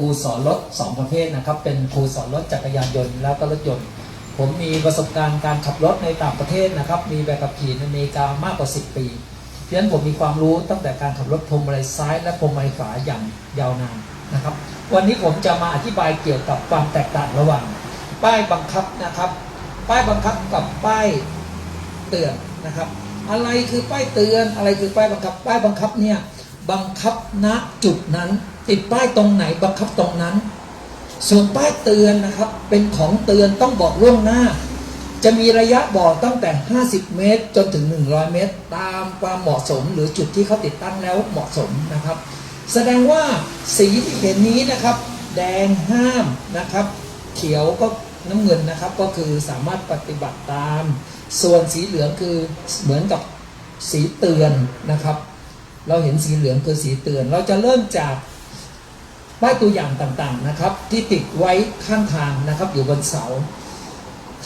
ครูสอนรถสองประเภทนะครับ เป็นครูสอนรถจักรยานยนต์แล้วก็รถยนต์ ผมมีประสบการณ์การขับรถในต่างประเทศนะครับ มีใบขับขี่ในอเมริกามากกว่า 10 ปีเพราะฉะนั้นผมมีความรู้ตั้งแต่การขับรถพวงมาลัยซ้ายและพวงมาลัยขวาอย่างยาวนานนะครับ วันนี้ผมจะมาอธิบายเกี่ยวกับความแตกต่างระหว่าง ป้ายบังคับนะครับ ป้ายบังคับกับป้ายเตือนนะครับ อะไรคือป้ายเตือนอะไรคือป้ายบังคับ ป้ายบังคับเนี่ยบังคับณจุดนั้น ติดป้ายตรงไหนบังคับตรงนั้น ส่วนป้ายเตือนนะครับ เป็นของเตือนต้องบอกล่วงหน้า จะมีระยะบอกตั้งแต่ 50 เมตร จนถึง 100 เมตร ตามความเหมาะสม หรือจุดที่เขาติดตั้งแล้วเหมาะสมนะครับ แสดงว่าสีที่เห็นนี้นะครับ แดงห้ามนะครับ เขียวก็น้ำเงินนะครับก็คือสามารถปฏิบัติตาม ส่วนสีเหลืองคือเหมือนกับสีเตือนนะครับ เราเห็นสีเหลืองคือสีเตือน เราจะเริ่มจาก ป้ายตัวอย่างต่างๆนะครับที่ติดไว้ข้างทางนะครับอยู่บนเสา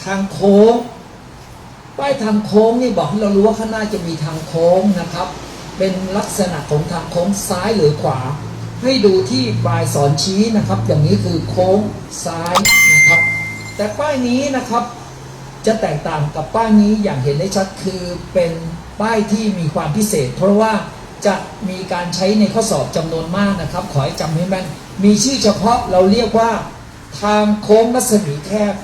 ทางโค้ง ป้ายทางโค้งนี่บอกให้เรารู้ว่าข้างหน้าจะมีทางโค้งนะครับ เป็นลักษณะของทางโค้งซ้ายหรือขวา ให้ดูที่ปลายสอนชี้นะครับ อย่างนี้คือโค้งซ้ายนะครับ แต่ป้ายนี้นะครับจะแตกต่างกับป้ายนี้อย่างเห็นได้ชัดคือเป็นป้ายที่มีความพิเศษ เพราะว่าจะมีการใช้ในข้อสอบจำนวนมากนะครับ ขอให้จำให้แม่น มีชื่อเฉพาะเราเรียกว่า ทางโค้งรัศมีแคบ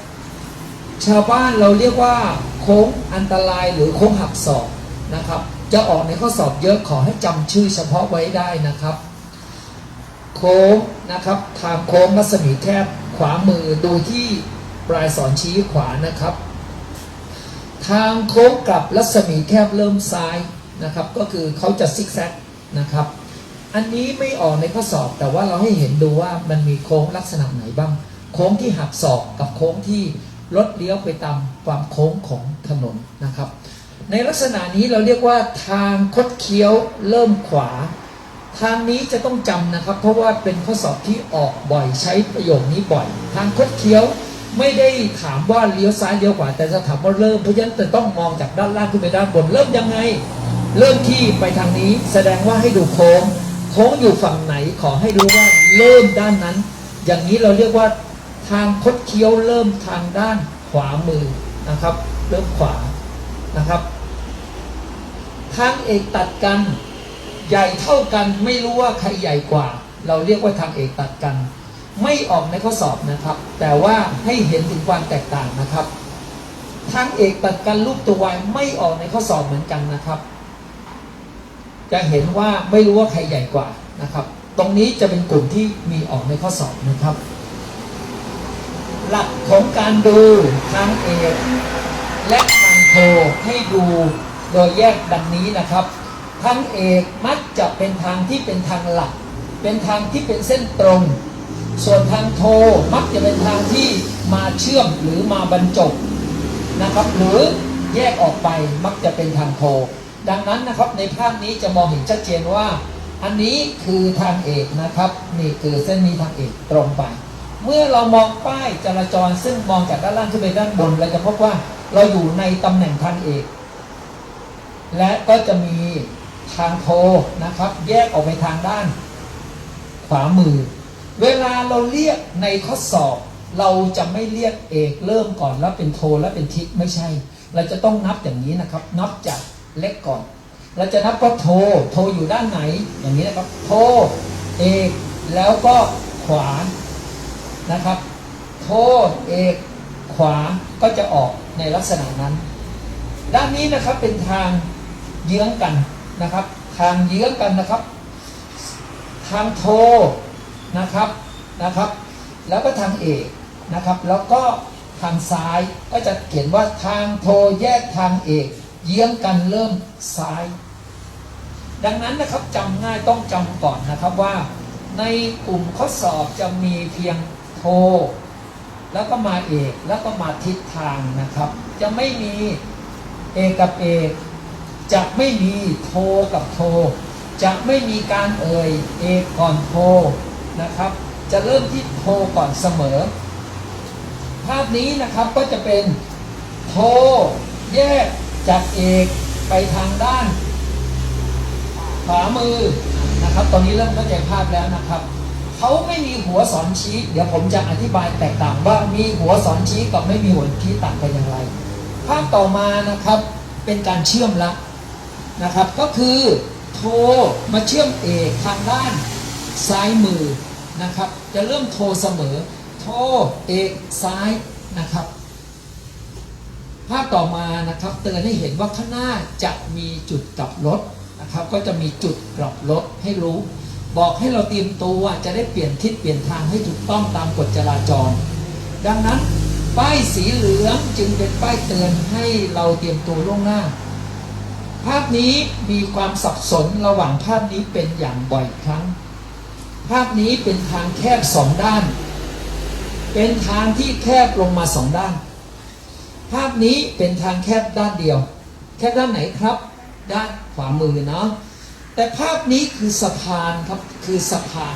ชาวบ้านเราเรียกว่า โค้งอันตรายหรือโค้งหักศอกนะครับ จะออกในข้อสอบเยอะขอให้จำชื่อเฉพาะไว้ได้นะครับ โค้งนะครับ ทางโค้งรัศมีแคบขวามือดูที่ปลายสอนชี้ขวานะครับ ทางโค้งกลับรัศมีแคบเริ่มซ้ายนะครับ ก็คือเขาจะซิกแซกนะครับ อันนี้ไม่ออกในข้อสอบแต่ว่าเราให้เห็นดูว่ามันมีโค้งลักษณะไหนบ้าง โค้งที่หักศอกกับโค้งที่รถเลี้ยวไปตามความโค้งของถนนนะครับ ในลักษณะนี้เราเรียกว่าทางคดเคี้ยวเริ่มขวา ทางนี้จะต้องจำนะครับ เพราะว่าเป็นข้อสอบที่ออกบ่อยใช้ประโยคนี้บ่อย ทางคดเคี้ยวไม่ได้ถามว่าเลี้ยวซ้ายเลี้ยวขวาแต่จะถามว่าเริ่มเพราะฉะนั้นจะต้องมองจากด้านล่างขึ้นไปด้านบนเริ่มยังไง เริ่มที่ไปทางนี้แสดงว่าให้ดูโค้ง โค้งอยู่ฝั่งไหนขอให้รู้ว่าเริ่มด้านนั้น อย่างนี้เราเรียกว่าทางคดเคี้ยวเริ่มทางด้านขวามือนะครับ เริ่มขวานะครับ ทางเอกตัดกัน ใหญ่เท่ากันไม่รู้ว่าใครใหญ่กว่า เราเรียกว่าทางเอกตัดกัน ไม่ออกในข้อสอบนะครับ แต่ว่าให้เห็นถึงความแตกต่างนะครับ ทางเอกตัดกันรูปตัววายไม่ออกในข้อสอบเหมือนกันนะครับ จะเห็นว่าไม่รู้ว่าใครใหญ่กว่านะครับ ตรงนี้จะเป็นกลุ่มที่มีออกในข้อสอบนะครับ หลักของการดูทางเอกและทางโทให้ดูโดยแยกดังนี้นะครับ ทางเอกมักจะเป็นทางที่เป็นทางหลัก เป็นทางที่เป็นเส้นตรง ส่วนทางโทมักจะเป็นทางที่มาเชื่อมหรือมาบรรจบนะครับ หรือแยกออกไปมักจะเป็นทางโท ดังนั้นนะครับในภาพนี้จะมองเห็นชัดเจนว่า อันนี้คือทางเอกนะครับนี่คือเส้นนี้ทางเอกตรงไป เมื่อเรามองป้ายจราจรซึ่งมองจากด้านล่างขึ้นไปด้านบนเราจะพบว่าเราอยู่ในตำแหน่งทางเอกและก็จะมีทางโทนะครับ แยกออกไปทางด้าน ขวามือ เวลาเราเรียกในข้อสอบ เราจะไม่เรียกเอกเริ่มก่อนแล้วเป็นโทแล้วเป็นทิศไม่ใช่ เราจะต้องนับอย่างนี้นะครับ นับจาก เล็กก่อน เราจะนับว่าโท โทอยู่ด้านไหน อย่างนี้นะครับ โท เอก แล้วก็ขวา นะครับ โท เอก ขวา ก็จะออกในลักษณะนั้น ด้านนี้นะครับเป็นทางเยื้องกันนะครับ ทางเยื้องกันนะครับ ทางโท นะครับ นะครับ แล้วก็ทางเอกนะครับ แล้วก็ทางซ้ายก็จะเขียนว่าทางโทแยกทางเอก เยื้องกันเริ่มซ้าย ดังนั้นนะครับจำง่ายต้องจำก่อนนะครับว่า ในกลุ่มข้อสอบจะมีเพียงโท แล้วก็มาเอกแล้วก็มาทิศทางนะครับ จะไม่มีเอกกับเอกจะไม่มีโทกับโท จะไม่มีการเอ่ยเอกก่อนโทนะครับ จะเริ่มที่โทก่อนเสมอ ภาพนี้นะครับก็จะเป็นโทแยก จากเอกไปทางด้านขวามือนะครับ ตอนนี้เริ่มเข้าใจภาพแล้วนะครับเขาไม่มีหัวสอนชี้ เดี๋ยวผมจะอธิบายแตกต่างว่ามีหัวสอนชี้กับไม่มีหัวชี้ต่างกันอย่างไร ภาพต่อมานะครับเป็นการเชื่อมละนะครับ ก็คือโทรมาเชื่อมเอกทางด้านซ้ายมือนะครับ จะเริ่มโทรเสมอ โทรเอกซ้ายนะครับ ภาพต่อมานะครับเตือนให้เห็นว่าข้างหน้าจะมีจุดกลับรถนะครับ ก็จะมีจุดกลับรถให้รู้ บอกให้เราเตรียมตัวจะได้เปลี่ยนทิศเปลี่ยนทางให้ถูกต้องตามกฎจราจร ดังนั้นป้ายสีเหลืองจึงเป็นป้ายเตือนให้เราเตรียมตัวล่วงหน้า ภาพนี้มีความสับสนระหว่างภาพนี้เป็นอย่างบ่อยครั้ง ภาพนี้เป็นทางแคบสองด้าน เป็นทางที่แคบลงมาสองด้าน ภาพนี้เป็นทางแคบด้านเดียว แคบด้านไหนครับ ด้านขวามือเนาะแต่ภาพนี้คือสะพานครับคือสะพาน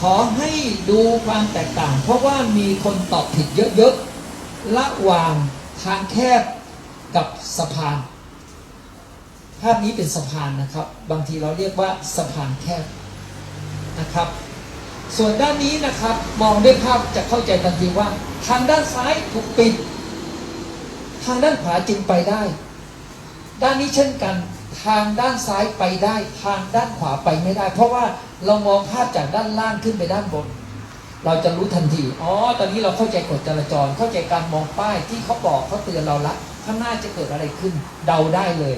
ขอให้ดูความแตกต่าง เพราะว่ามีคนตอบผิดเยอะๆระหว่างทางแคบกับสะพาน ภาพนี้เป็นสะพานนะครับ บางทีเราเรียกว่าสะพานแคบนะครับ ส่วนด้านนี้นะครับมองด้วยภาพจะเข้าใจทันทีว่า ทางด้านซ้ายถูกปิด ทางด้านขวาจึงไปได้ ด้านนี้เช่นกัน ทางด้านซ้ายไปได้ ทางด้านขวาไปไม่ได้ เพราะว่าเรามองภาพจากด้านล่างขึ้นไปด้านบน เราจะรู้ทันที อ๋อ ตอนนี้เราเข้าใจกฎจราจร เข้าใจการมองป้ายที่เขาบอกเขาเตือนเราละ ข้างหน้าจะเกิดอะไรขึ้น เดาได้เลย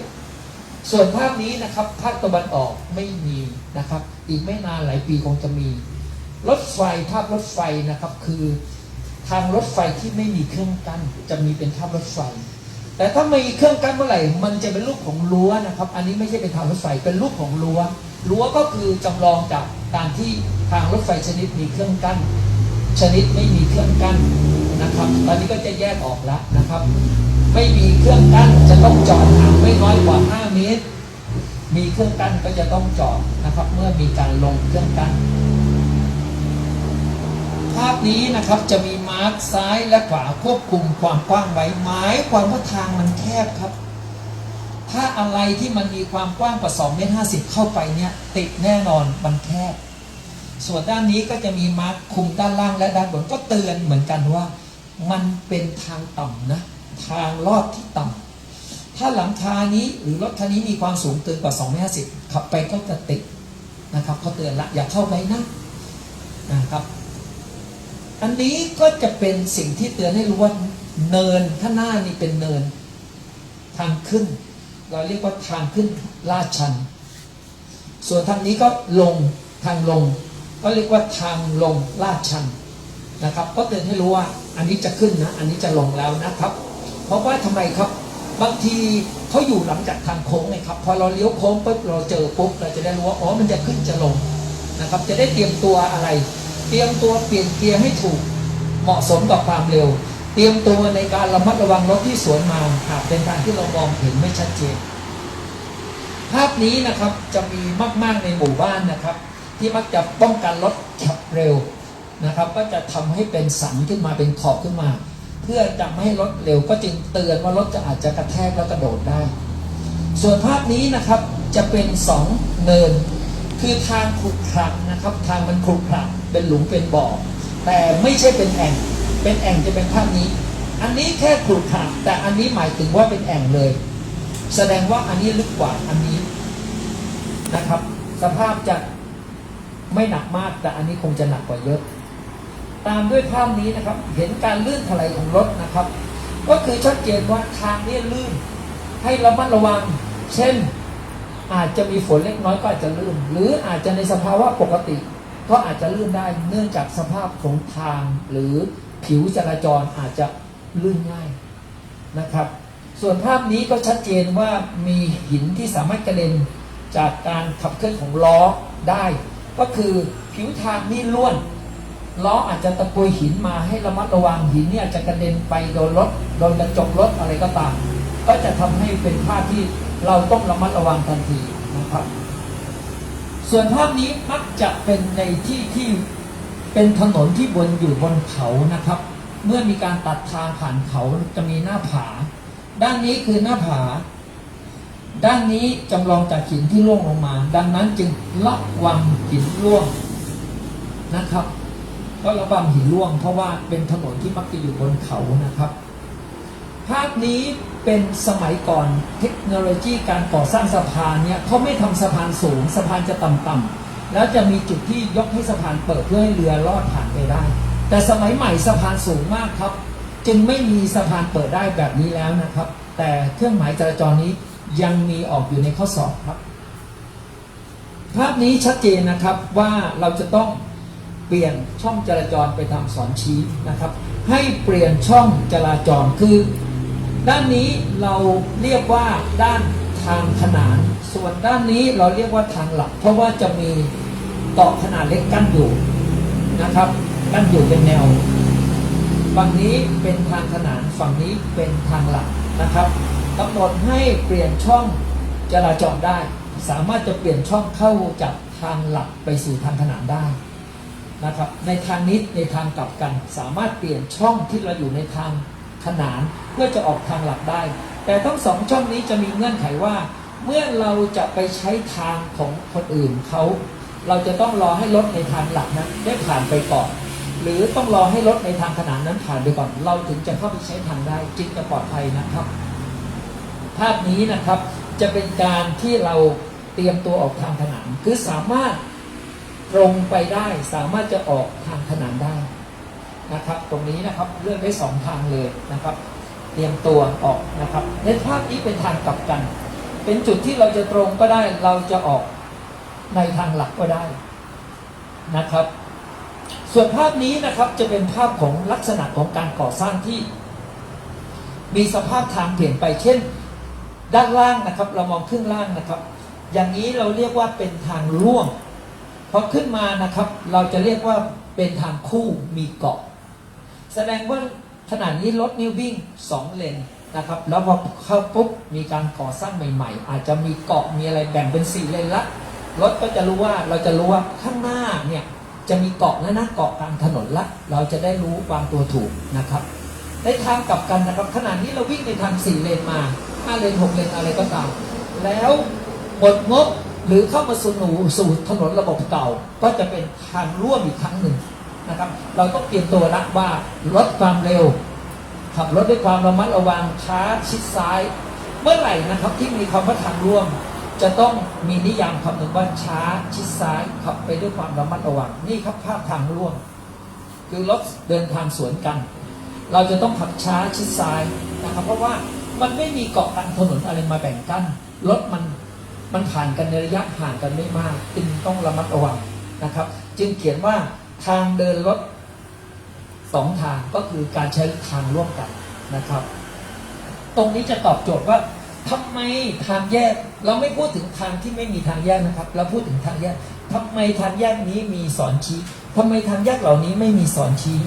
ส่วนภาพนี้นะครับ ภาคตะวันออกไม่มีนะครับ อีกไม่นานหลายปีคงจะมี รถไฟภาพรถไฟนะครับคือ ทางรถไฟที่ไม่มีเครื่องกั้นจะมีเป็นภารถไฟ แต่ถ้ามีเครื่องกั้นเมื่อไหร่ มันจะเป็นรูปของรั้วนะครับ อันนี้ไม่ใช่เป็นทางรถไฟเป็นรูปของรั้วรั้วก็คือจำลองจากการที่ทางรถไฟชนิดมีเครื่องกั้น ชนิดไม่มีเครื่องกั้นนะครับ ตอนนี้ก็จะแยกออกแล้วนะครับ ไม่มีเครื่องกั้นจะต้องจอดห่างไม่น้อยกว่า 5 เมตร มีเครื่องกั้นก็จะต้องจอดนะครับ เมื่อมีการลงเครื่องกั้น ภาพนี้นะครับจะมีมาร์คซ้ายและขวาควบคุมความกว้างไว้หมายความว่าทางมันแคบครับ ถ้าอะไรที่มันมีความกว้างกว่า2เมตร50 เข้าไปเนี่ยติดแน่นอนมันแคบ ส่วนด้านนี้ก็จะมีมาร์คคุมด้านล่างและด้านบนก็เตือนเหมือนกันว่า มันเป็นทางต่ำนะทางลอดที่ต่ำถ้าหลังคานี้หรือรถคันนี้มีความสูงเกินกว่า2เมตร50ขับไปก็จะติดนะครับเขาเตือนละอย่าเข้าไปนะนะครับ อันนี้ก็จะเป็นสิ่งที่เตือนให้รู้ว่าเนินข้างหน้านี่เป็นเนิน ทางขึ้น เราเรียกว่าทางขึ้นลาดชัน ส่วนทางนี้ก็ลงทางลง ก็เรียกว่าทางลงลาดชันนะครับ ก็เตือนให้รู้ว่าอันนี้จะขึ้นนะ อันนี้จะลงแล้วนะครับ เพราะว่าทำไมครับบางทีเขาอยู่หลังจากทางโค้งไงครับ พอเราเลี้ยวโค้งปุ๊บเราเจอปุ๊บเราจะได้รู้ว่าอ๋อมันจะขึ้นจะลงนะครับ จะได้เตรียมตัวอะไร เตรียมตัวเปลี่ยนเกียร์ให้ถูกเหมาะสมกับความเร็ว เตรียมตัวในการระมัดระวังรถที่สวนมาหากเป็นทางที่เรามองเห็นไม่ชัดเจน ภาพนี้นะครับจะมีมาก ๆในหมู่บ้านนะครับ ที่มักจะป้องกันรถขับเร็วนะครับ ก็จะทำให้เป็นสันขึ้นมาเป็นขอบขึ้นมา เพื่อจะไม่ให้รถเร็วก็จึงเตือนว่ารถจะอาจจะกระแทกแล้วกระโดดได้ ส่วนภาพนี้นะครับจะเป็นสองเนิน คือทางขรุขระนะครับ ทางมันขรุขระเป็นหลุมเป็นบ่อ แต่ไม่ใช่เป็นแอ่ง เป็นแอ่งจะเป็นภาพนี้ อันนี้แค่ขรุขระแต่อันนี้หมายถึงว่าเป็นแอ่งเลย แสดงว่าอันนี้ลึกกว่าอันนี้นะครับ สภาพจะไม่หนักมากแต่อันนี้คงจะหนักกว่าเยอะ ตามด้วยภาพนี้นะครับ เห็นการลื่นถลายของรถนะครับ ก็คือชัดเจนว่าทางนี้ลื่น ให้ระมัดระวัง เช่น อาจจะมีฝนเล็กน้อยก็อาจจะลื่น หรืออาจจะในสภาวะปกติ ก็อาจจะลื่นได้เนื่องจากสภาพของทาง หรือผิวจราจรอาจจะลื่นง่ายนะครับ ส่วนภาพนี้ก็ชัดเจนว่ามีหินที่สามารถกระเด็นจากการขับเคลื่อนของล้อได้ ก็คือผิวทางนี่ล้วนล้ออาจจะตะกุยหินมาให้ระมัดระวังหินเนี่ยอาจจะกระเด็นไปโดนรถโดนกระจกรถอะไรก็ตาม ก็จะทำให้เป็นภาพที่ เราต้องระมัดระวังทันทีนะครับ ส่วนภาพนี้มักจะเป็นในที่ที่เป็นถนนที่บนอยู่บนเขานะครับ เมื่อมีการตัดทางผ่านเขาจะมีหน้าผา ด้านนี้คือหน้าผา ด้านนี้จำลองจากหินที่ร่วงลงมา ดังนั้นจึงระวังหินร่วงนะครับ ก็ระวังหินร่วง เพราะว่าเป็นถนนที่มักจะอยู่บนเขานะครับ ภาพนี้เป็นสมัยก่อนเทคโนโลยีการก่อสร้างสะพานเนี่ยเขาไม่ทำสะพานสูงสะพานจะต่ำๆแล้วจะมีจุดที่ยกให้สะพานเปิดเพื่อให้เรือลอดผ่านไปได้ แต่สมัยใหม่สะพานสูงมากครับ จึงไม่มีสะพานเปิดได้แบบนี้แล้วนะครับ แต่เครื่องหมายจราจรนี้ยังมีออกอยู่ในข้อสอบครับ ภาพนี้ชัดเจนนะครับว่าเราจะต้องเปลี่ยนช่องจราจรไปทำสอนชี้นะครับ ให้เปลี่ยนช่องจราจรคือ ด้านนี้เราเรียกว่าด้านทางขนาน ส่วนด้านนี้เราเรียกว่าทางหลัก เพราะว่าจะมีเกาะขนาดเล็กกั้นอยู่นะครับกั้นอยู่เป็นแนวฝั่งนี้เป็นทางขนานฝั่งนี้เป็นทางหลักนะครับกำหนดให้เปลี่ยนช่องจราจรได้ สามารถจะเปลี่ยนช่องเข้าจากทางหลักไปสู่ทางขนานได้นะครับ ในทางนี้ในทางกลับกัน สามารถเปลี่ยนช่องที่เราอยู่ในทาง ขนานเพื่อจะออกทางหลักได้ แต่ทั้งสองช่องนี้จะมีเงื่อนไขว่า เมื่อเราจะไปใช้ทางของคนอื่นเขาเราจะต้องรอให้รถในทางหลักนั้นได้ผ่านไปก่อน หรือต้องรอให้รถในทางขนานนั้นผ่านไปก่อน เราถึงจะเข้าไปใช้ทางได้จึงจะปลอดภัยนะครับ ภาพนี้นะครับจะเป็นการที่เราเตรียมตัวออกทางขนานคือสามารถตรงไปได้สามารถจะออกทางขนานได้ นะครับ ตรงนี้นะครับเลือกได้สองทางเลยนะครับ เตรียมตัวออกนะครับ ในภาพนี้เป็นทางกลับกัน เป็นจุดที่เราจะตรงก็ได้เราจะออกในทางหลักก็ได้นะครับ ส่วนภาพนี้นะครับจะเป็นภาพของลักษณะของการก่อสร้างที่ มีสภาพทางเปลี่ยนไปเช่น ด้านล่างนะครับ เรามองขึ้นล่างนะครับ อย่างนี้เราเรียกว่าเป็นทางร่วงพอขึ้นมานะครับ เราจะเรียกว่าเป็นทางคู่มีเกาะ แสดงว่าขณะนี้รถนี่วิ่งสองเลนนะครับ แล้วพอเข้าปุ๊บมีการก่อสร้างใหม่ ๆ อาจจะมีเกาะมีอะไรแบ่งเป็นสี่เลนละรถก็จะรู้ว่าเราจะรู้ว่าข้างหน้าเนี่ยจะมีเกาะแล้วนะเกาะกลางถนนละ เราจะได้รู้วางตัวถูกนะครับในทางกลับกันนะครับขณะนี้เราวิ่งในทางสี่เลนมาห้าเลนหกเลนอะไรก็ตามแล้วหมดงบหรือเข้ามาสู่สู่ถนนระบบเก่า ก็จะเป็นทางร่วมอีกครั้งหนึ่ง นะครับ เราต้องเตรียมตัวละว่าลดความเร็ว ขับรถด้วยความระมัดระวังช้าชิดซ้าย เมื่อไหร่นะครับที่มีคำว่าทางร่วม จะต้องมีนิยามคำหนึ่งว่าช้าชิดซ้ายขับไปด้วยความระมัดระวังนี่ครับภาพทางร่วม คือรถเดินทางสวนกัน เราจะต้องขับช้าชิดซ้ายนะครับ เพราะว่ามันไม่มีเกาะกลางถนนอะไรมาแบ่งกั้นรถมันมันผ่านกันในระยะห่างกันไม่มาก จึงต้องระมัดระวังนะครับ จึงเขียนว่า ทางเดินรถสองทางก็คือการใช้ทางร่วมกันนะครับ ตรงนี้จะตอบโจทย์ว่าทำไมทางแยกเราไม่พูดถึงทางที่ไม่มีทางแยกนะครับ เราพูดถึงทางแยกทำไมทางแยกนี้มีสอนชี้ทำไมทางแยกเหล่านี้ไม่มีสอนชี้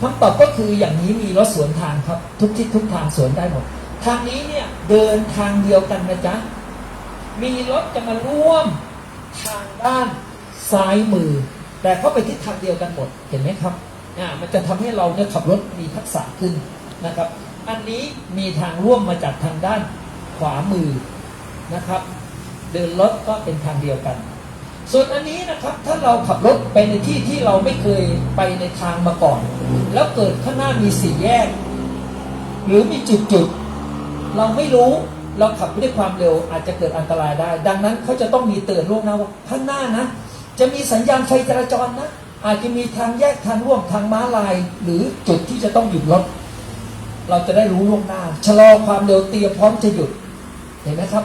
คำตอบก็คืออย่างนี้มีรถสวนทางครับ ทุกทิศทุกทางสวนได้หมด ทางนี้เนี่ยเดินทางเดียวกันนะจ๊ะมีรถจะมาร่วมทางด้านซ้ายมือ แต่เขาไปทิศทางเดียวกันหมดเห็นไหมครับอ่ามันจะทำให้เราเนี่ยขับรถมีทักษะขึ้นนะครับ อันนี้มีทางร่วมมาจากทางด้านขวามือนะครับ เดินรถก็เป็นทางเดียวกัน ส่วนอันนี้นะครับถ้าเราขับรถไปในที่ที่เราไม่เคยไปในทางมาก่อน แล้วเกิดข้างหน้ามีสี่แยก หรือมีจุดจุดๆเราไม่รู้เราขับด้วยความเร็วอาจจะเกิดอันตรายได้ ดังนั้นเขาจะต้องมีเตือนล่วงหน้าว่าข้างหน้านะ จะมีสัญญาณไฟจราจรนะ อาจจะมีทางแยกทางร่วมทางม้าลาย หรือจุดที่จะต้องหยุดรถ เราจะได้รู้ล่วงหน้า ชะลอความเร็วเตรียมพร้อมจะหยุด เห็นไหมครับ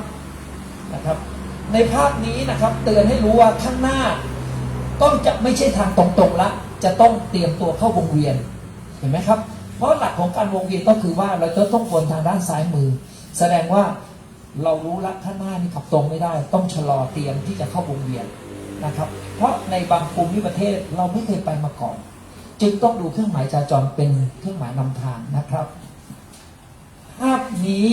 นะครับ ในภาพนี้นะครับเตือนให้รู้ว่าข้างหน้า ต้องจะไม่ใช่ทางตรงๆละ จะต้องเตรียมตัวเข้าวงเวียน เห็นไหมครับ เพราะหลักของการวงเวียนก็คือว่าเราจะต้องวนทางด้านซ้ายมือ แสดงว่าเรารู้ละข้างหน้านี่ขับตรงไม่ได้ ต้องชะลอเตรียมที่จะเข้าวงเวียน นะครับ เพราะในบางภูมิประเทศเราไม่เคยไปมาก่อน จึงต้องดูเครื่องหมายจราจรเป็นเครื่องหมายนำทางนะครับ ภาพนี้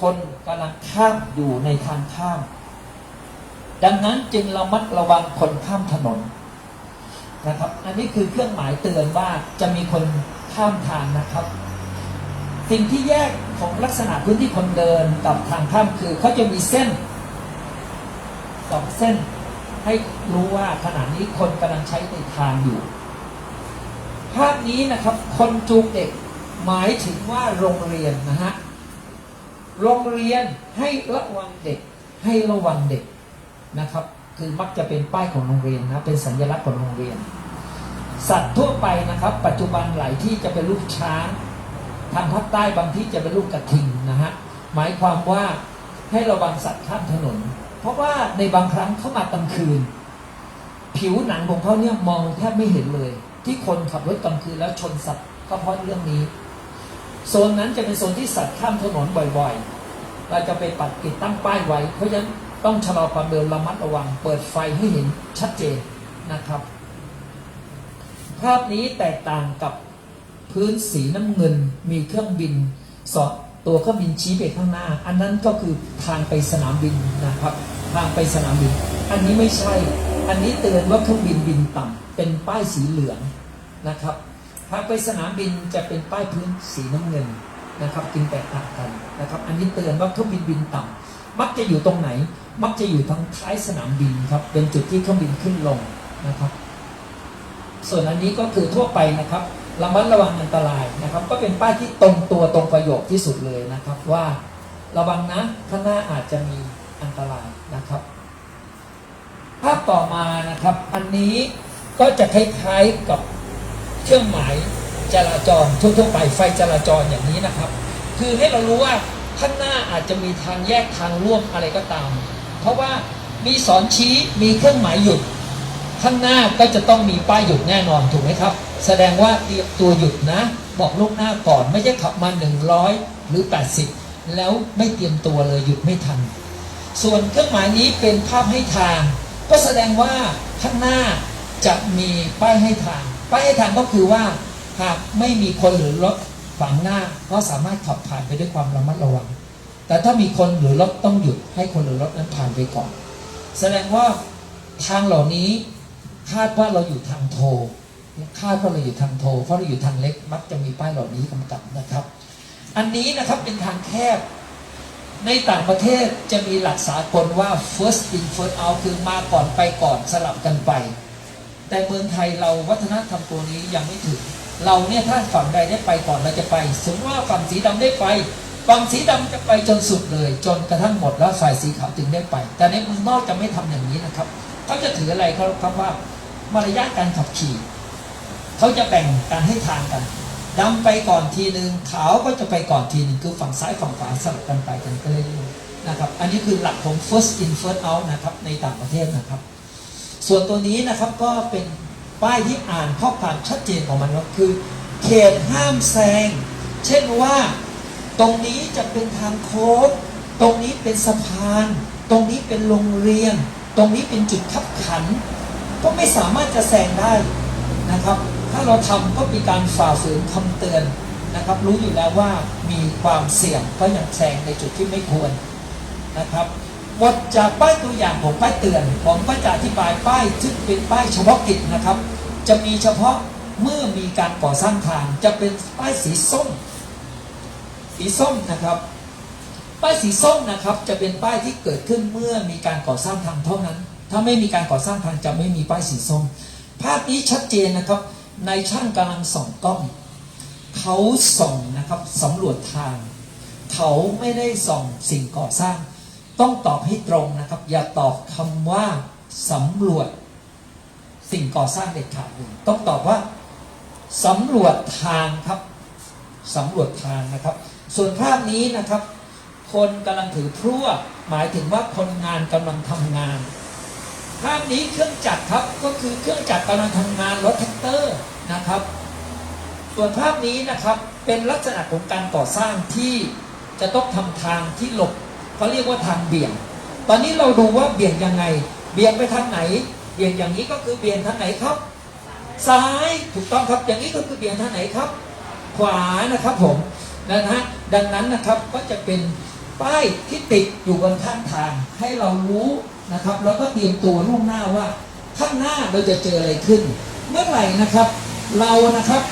คนกำลังข้ามอยู่ในทางข้าม ดังนั้นจึงระมัดระวังคนข้ามถนนนะครับ อันนี้คือเครื่องหมายเตือนว่าจะมีคนข้ามทางนะครับ สิ่งที่แยกของลักษณะพื้นที่คนเดินกับทางข้ามคือเขาจะมีเส้นสองเส้น ให้รู้ว่าขณะนี้คนกำลังใช้ในทางอยู่ ภาพนี้นะครับ คนจูงเด็กหมายถึงว่าโรงเรียนนะฮะ โรงเรียนให้ระวังเด็ก ให้ระวังเด็กนะครับ คือมักจะเป็นป้ายของโรงเรียนนะเป็นสัญลักษณ์ของโรงเรียน สัตว์ทั่วไปนะครับ ปัจจุบันหลายที่จะเป็นรูปช้างทางภาคใต้บางที่จะเป็นรูปกระทิงนะฮะหมายความว่าให้ระวังสัตว์ข้ามถนน เพราะว่าในบางครั้งเขามากลางคืน ผิวหนังของเขาเนี่ยมองแทบไม่เห็นเลย ที่คนขับรถกลางคืนแล้วชนสัตว์ก็เพราะเรื่องนี้โซนนั้นจะเป็นโซนที่สัตว์ข้ามถนนบ่อยๆ เราจะไปปัดติดตั้งป้ายไว้ เพราะฉะนั้นต้องชะลอความเร็วระมัดระวัง เปิดไฟให้เห็นชัดเจนนะครับ ภาพนี้แตกต่างกับพื้นสีน้ำเงินมีเครื่องบินสอด ตัวเครื่องบินชี้ไปข้างหน้า อันนั้นก็คือทางไปสนามบินนะครับ ทางไปสนามบิน อันนี้ไม่ใช่ อันนี้เตือนว่าเครื่องบินบินต่ำเป็นป้ายสีเหลืองนะครับ ทางไปสนามบินจะเป็นป้ายพื้นสีน้ำเงินนะครับจึงแตกต่างกันนะครับ อันนี้เตือนว่าเครื่องบินบินต่ำมักจะอยู่ตรงไหน มักจะอยู่ทางท้ายสนามบินครับ เป็นจุดที่เครื่องบินขึ้นลงนะครับ ส่วนอันนี้ก็คือทั่วไปนะครับ ระมัดระวังอันตรายนะครับ ก็เป็นป้ายที่ตรงตัวตรงประโยคที่สุดเลยนะครับ ว่าระวังนะข้างหน้าอาจจะมีอันตรายนะครับ ภาพต่อมานะครับ อันนี้ก็จะคล้ายๆกับเครื่องหมายจราจรทั่วๆไปไฟจราจรอย่างนี้นะครับ คือให้เรารู้ว่าข้างหน้าอาจจะมีทางแยกทางร่วมอะไรก็ตาม เพราะว่ามีสอนชี้มีเครื่องหมายหยุด ข้างหน้าก็จะต้องมีป้ายหยุดแน่นอนถูกไหมครับ แสดงว่าเตรียมตัวหยุดนะ บอกลูกหน้าก่อนไม่ใช่ขับมา 100 หรือ 80 แล้วไม่เตรียมตัวเลยหยุดไม่ทัน ส่วนเครื่องหมายนี้เป็นภาพให้ทาง ก็แสดงว่าข้างหน้าจะมีป้ายให้ทาง ป้ายให้ทางก็คือว่าหากไม่มีคนหรือรถฝังหน้าก็สามารถขับผ่านไปด้วยความระมัดระวัง แต่ถ้ามีคนหรือรถต้องหยุดให้คนหรือรถนั้นผ่านไปก่อน แสดงว่าทางเหล่านี้คาดว่าเราอยู่ทางโท รคาดว่าเราอยู่ทางโทรเพราะเราอยู่ทางเล็กมักจะมีป้ายเหล่านี้กำกับนะครับ อันนี้นะครับเป็นทางแคบ ในต่างประเทศจะมีหลักสากลว่า first in first out คือมาก่อนไปก่อนสลับกันไป แต่เมืองไทยเราวัฒนธรรมตัวนี้ยังไม่ถึง เราเนี่ยถ้าฝั่งใดได้ไปก่อนเราจะไป สมมติว่าฝั่งสีดำได้ไปฝั่งสีดำจะไปจนสุดเลย จนกระทั่งหมดแล้วฝ่ายสีขาวถึงได้ไป แต่ในเมืองนอกจะไม่ทำอย่างนี้นะครับเขาจะถืออะไรเขาคำว่ามารยาทการขับขี่ เขาจะแบ่งการให้ทางกันดำไปก่อนทีหนึ่งขาวก็จะไปก่อนทีหนึ่งคือฝั่งซ้ายฝั่งขวาสลับกันไปกันก็เลยๆนะครับอันนี้คือหลักของ first in first out นะครับในต่างประเทศนะครับ ส่วนตัวนี้นะครับก็เป็นป้ายที่อ่านข้อความชัดเจนของมันก็คือเขตห้ามแซง เช่นว่าตรงนี้จะเป็นทางโค้งตรงนี้เป็นสะพาน ตรงนี้เป็นโรงเรียน ตรงนี้เป็นจุดขับขัน ก็ไม่สามารถจะแซงได้นะครับ ถ้าเราทำก็มีการฝ่าฝืนคำเตือนนะครับ รู้อยู่แล้วว่ามีความเสี่ยงก็ยังแซงในจุดที่ไม่ควรนะครับบทจากป้ายตัวอย่างของป้ายเตือน ผมก็จะอธิบายป้ายซึ่งเป็นป้ายเฉพาะกิจนะครับ จะมีเฉพาะเมื่อมีการก่อสร้างทางจะเป็นป้ายสีส้ม สีส้มนะครับ ป้ายสีส้มนะครับ จะเป็นป้ายที่เกิดขึ้นเมื่อมีการก่อสร้างทางเท่านั้น ถ้าไม่มีการก่อสร้างทางจะไม่มีป้ายสีส้ม ภาพนี้ชัดเจนนะครับ นายช่างกำลังส่องกล้อง เขาส่องนะครับสำรวจทาง เขาไม่ได้ส่องสิ่งก่อสร้าง ต้องตอบให้ตรงนะครับ อย่าตอบคำว่าสำรวจ สิ่งก่อสร้างเด็ดขาดต้องตอบว่าสำรวจทางครับสำรวจทางนะครับ ส่วนภาพนี้นะครับ คนกำลังถือพลั่วหมายถึงว่าคนงานกำลังทำงานภาพนี้เครื่องจักรครับก็คือเครื่องจักรกำลังทำงานรถแท็กเตอร์ นะครับ ส่วนภาพนี้นะครับเป็นลักษณะของการก่อสร้างที่จะต้องทำทางที่หลบเขาเรียกว่าทางเบี่ยง ตอนนี้เราดูว่าเบี่ยงยังไง เบี่ยงไปทางไหน เบี่ยงอย่างนี้ก็คือเบี่ยงทางไหนครับ ซ้ายถูกต้องครับอย่างนี้ก็คือเบี่ยงทางไหนครับ ขวานะครับผมนะฮะดังนั้นนะครับก็จะเป็นป้ายที่ติดอยู่บนข้างทางให้เรารู้นะครับ แล้วก็เตรียมตัวล่วงหน้าว่าข้างหน้าเราจะเจออะไรขึ้น เมื่อไหร่นะครับ เรานะครับ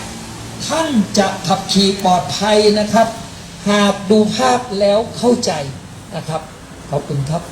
ท่านจะขับขี่ปลอดภัยนะครับ หากดูภาพแล้วเข้าใจนะครับ ขอบคุณครับ